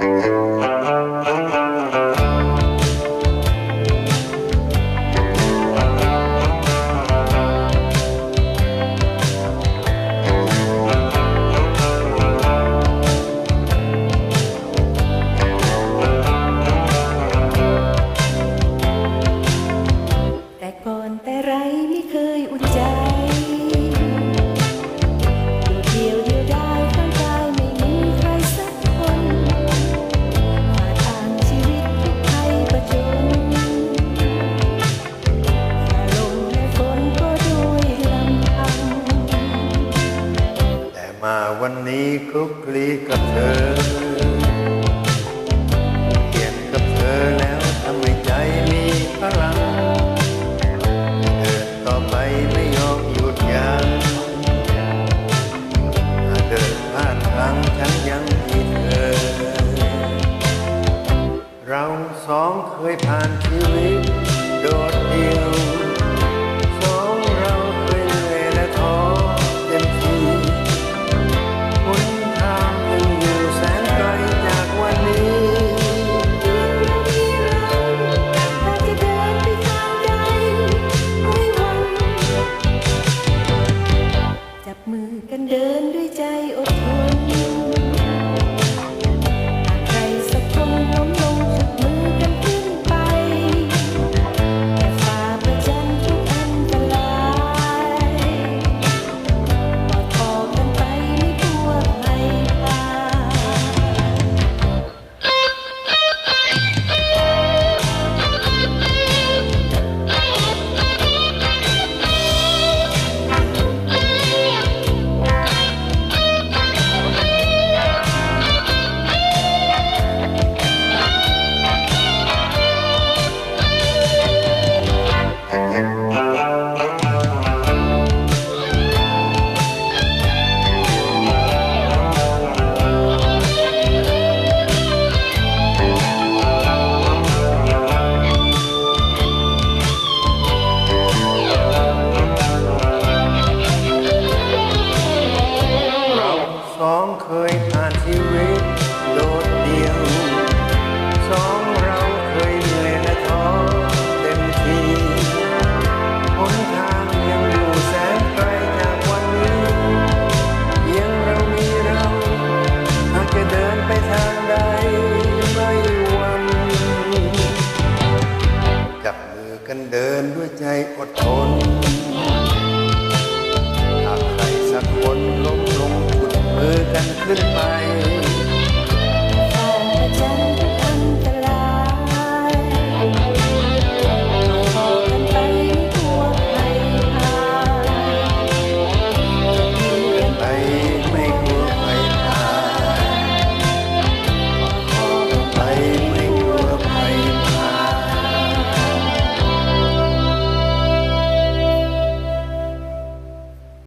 Uh-huh. วันนี้คลุกคลีกับเธอเขียนกับเธอแล้วทำให้ใจมีพลังเดินต่อไปไม่ยอมหยุดยั้งเดินผ่านครั้งฉันยังมีเธอ เราสองเคยผ่านชีวิตโดดเดี่ยว สองเคยผ่านชีวิตโดดเดี่ยวสองเราเคยเหนื่อยและท้อเต็มทีหนทางยังอยู่แสนไกลจากวันนี้ยังเรามีเราหากจะเดินไปทางใดไม่หวันจับมือกันเดินด้วยใจอดทน